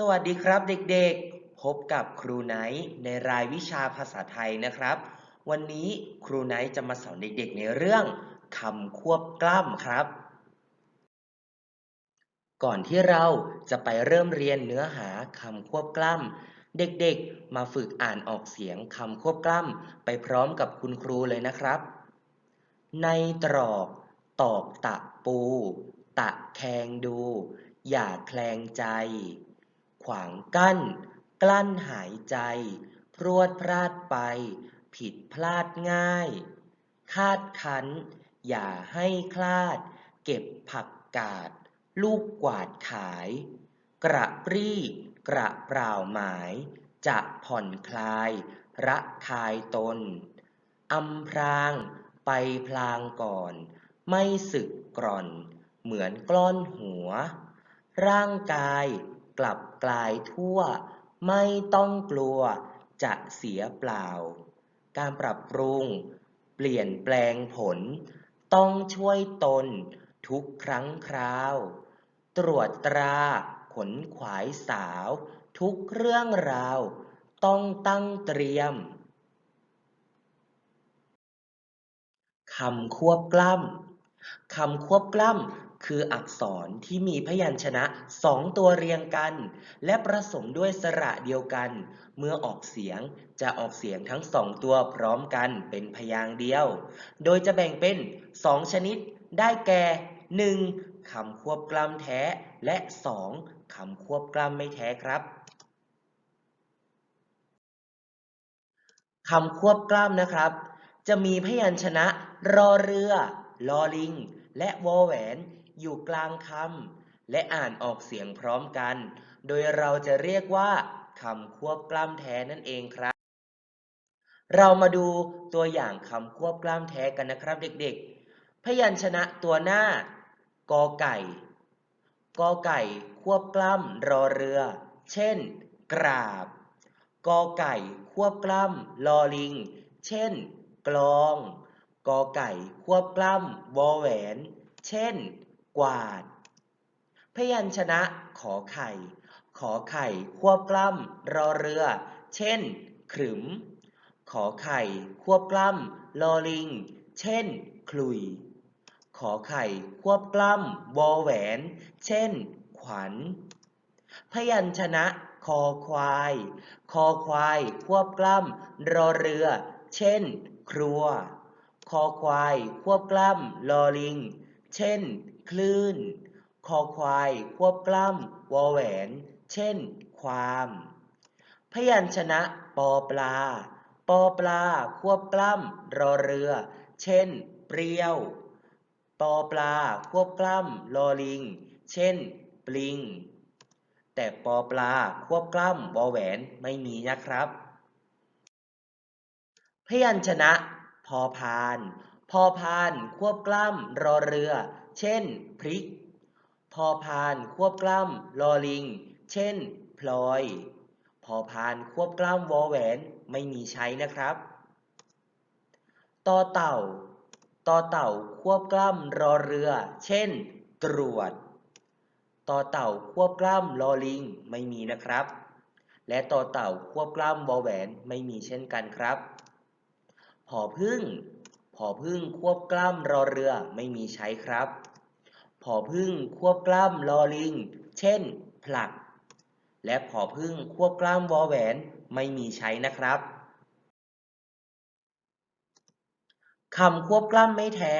สวัสดีครับเด็กๆ พบกับครูไนท์ในรายวิชาภาษาไทยนะครับ วันนี้ครูไนท์จะมาสอนเด็กๆในเรื่องคำควบกล้ำครับ ก่อนที่เราจะไปเริ่มเรียนเนื้อหาคำควบกล้ำเด็กๆ มาฝึกอ่านออกเสียงคำควบกล้ำไปพร้อมกับคุณครูเลยนะครับ ในตรอก ตอกตะปู ตะแคงดู อย่าแคลงใจ ขวางกั้น กลั้นหายใจ พรวดพลาดไป ผิดพลาดง่าย คาดคั้น อย่าให้คลาด เก็บผักกาด ลูกกวาดขาย กระปรี้กระเปล่าหมาย จะผ่อนคลาย ระคายตนอำพราง ไปพลางก่อน ไม่สึกกร่อน เหมือนกล้อนหัว ร่างกาย กลับกลายทั่ว ไม่ต้องกลัวจะเสียเปล่า การปรับปรุง เปลี่ยนแปลงผล ต้องช่วยตนทุกครั้งคราว ตรวจตราขนขวายสาว ทุกเรื่องราว ต้องตั้งเตรียมคำควบกล้ำคำควบกล้ำ คืออักษรที่มีพยัญชนะสองตัวเรียงกัน และประสมด้วยสระเดียวกัน เมื่อออกเสียงจะออกเสียงทั้งสองตัวพร้อมกันเป็นพยางค์เดียว โดยจะแบ่งเป็นสองชนิด ได้แก่ 1. คำควบกล้ำแท้ และ 2. คำควบกล้ำไม่แท้ครับคำควบกล้ำนะครับ จะมีพยัญชนะรอเรือลอลิง และวอแหวน อยู่กลางคำและอ่านออกเสียงพร้อมกัน โดยเราจะเรียกว่าคำควบกล้ำแท้นั่นเองครับ เรามาดูตัวอย่างคำควบกล้ำแท้กันนะครับเด็กๆ พยัญชนะตัวหน้ากอไก่กอไก่ควบกล้ำรอเรือ เช่น กราบกอไก่ควบกล้ำลอลิง เช่น กลองกอไก่ควบกล้ำวอแหวน เช่น กวาด พยัญชนะขอไข่ ขอไข่ควบกล้ำรอเรือ เช่น ขรึม ขอไข่ควบกล้ำลอลิง เช่น คลุย ขอไข่ควบกล้ำวอแหวน เช่น ขวัญ พยัญชนะคอควาย คอควายควบกล้ำรอเรือ เช่น ครัว คอควายควบกล้ำลอลิง เช่น คลื่น คอควาย ควบกล้ำวอแหวน เช่น ความ พยัญชนะ ปอปลา ปอปลา ควบกล้ำรอเรือ เช่น เปรี้ยว ปอปลา ควบกล้ำลอลิง เช่น ปลิง แต่ปอปลา ควบกล้ำวอแหวนไม่มีนะครับ พยัญชนะ พอพาน พอพาน ควบกล้ำรอเรือ เช่น พริก พอพาน ควบกล้ำลอลิง เช่น พลอย พอพาน ควบกล้ำวอแหวน ไม่มีใช้นะครับ ต่อเต่า ต่อเต่า ควบกล้ำรอเรือ เช่น ตรวจ ต่อเต่า ควบกล้ำลอลิง ไม่มีนะครับ และต่อเต่า ควบกล้ำวอแหวน ไม่มีเช่นกันครับผอพึ่งผอพึ่งควบกล้ำรอเรือไม่มีใช้ครับ อพึ่งควบกล้ำลอลิง เช่น ผลัก และผอพึ่งควบกล้ำวอแหวนไม่มีใช้นะครับคำควบกล้ำไม่แท้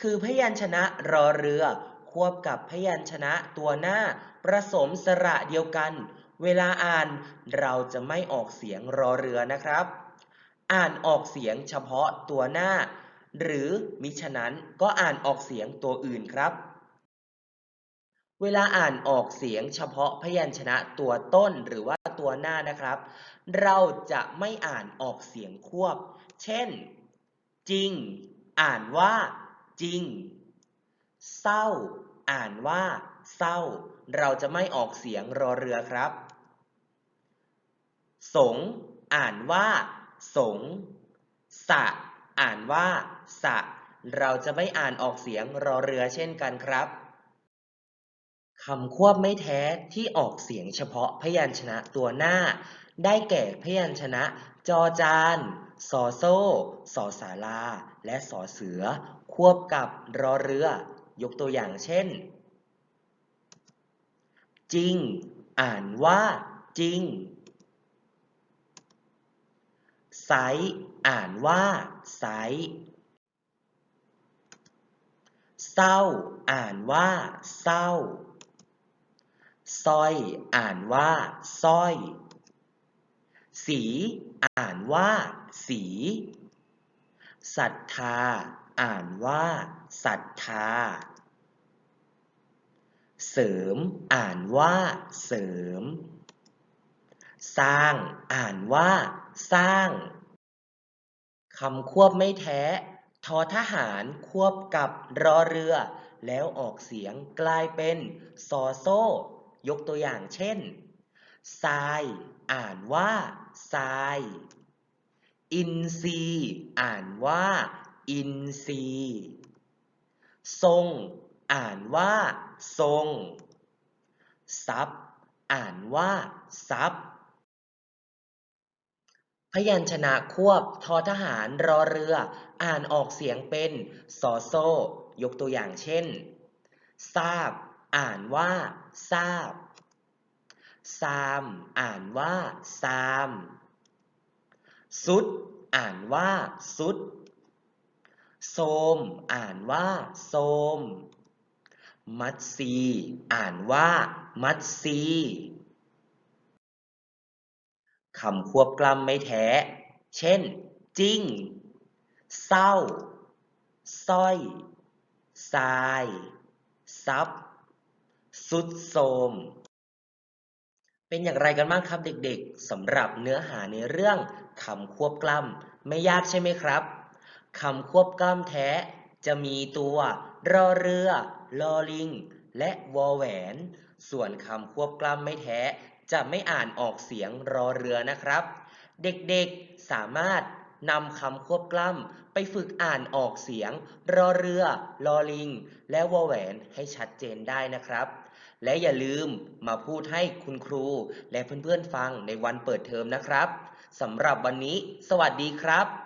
คือพยัญชนะรอเรือ ควบกับพยัญชนะตัวหน้าประสมสระเดียวกัน เวลาอ่านเราจะไม่ออกเสียงรอเรือนะครับ อ่านออกเสียงเฉพาะตัวหน้า หรือมิฉะนั้นก็อ่านออกเสียงตัวอื่นครับ เวลาอ่านออกเสียงเฉพาะพยัญชนะตัวต้นหรือว่าตัวหน้านะครับ เราจะไม่อ่านออกเสียงควบ เช่น จริง อ่านว่า จริง เศร้า อ่านว่า เศร้า เราจะไม่ออกเสียงรอเรือครับ สง อ่านว่า สง สะ อ่านว่า สะ เราจะไม่อ่านออกเสียงรอเรือเช่นกันครับ คำควบไม่แท้ที่ออกเสียงเฉพาะพยัญชนะตัวหน้า ได้แก่พยัญชนะ จอจานสอโซ่สอสาราและสอเสือ ควบกับรอเรือ ยกตัวอย่างเช่น จริง อ่านว่า จริงไซอ่านว่าไซเศร้า อ่านว่าเศร้า สร้อย อ่านว่าสร้อย สี อ่านว่า สีศรัทธา อ่านว่าศรัทธา เสริม อ่านว่า เสริม สร้าง อ่านว่า สร้างคำควบไม่แท้ ทอทหารควบกับรอเรือ แล้วออกเสียงกลายเป็นซอโซ่ ยกตัวอย่างเช่นทราย อ่านว่าทราย อินทรีอ่านว่า อินทรีทรง อ่านว่า ทรงทรัพย์อ่านว่าทรัพย์พยัญชนะควบทอทหารรอเรือ อ่านออกเสียงเป็นสอโซ ยกตัวอย่างเช่นทราบ อ่านว่าทราบ ซาม อ่านว่าซาม สุด อ่านว่าสุด โสม อ่านว่าโสม มัดซี อ่านว่ามัดซีคำควบกล้ำไม่แท้ เช่น จริง เศร้าสร้อยทราย ซับ สุดโทมเป็นอย่างไรกันบ้างครับเด็กๆสำหรับเนื้อหาในเรื่องคำควบกล้ำไม่ยากใช่ไหมครับคำควบกล้ำแท้จะมีตัวรอเรือลอลิง และวอแหวน ส่วนคำควบกล้ำไม่แท้ จะไม่อ่านออกเสียงรอเรือนะครับ เด็กๆสามารถนำคำควบกล้ำไปฝึกอ่านออกเสียง รอเรือ ลอลิง และวอแหวนให้ชัดเจนได้นะครับ และอย่าลืมมาพูดให้คุณครู และเพื่อนๆฟังในวันเปิดเทอมนะครับสำหรับวันนี้ สวัสดีครับ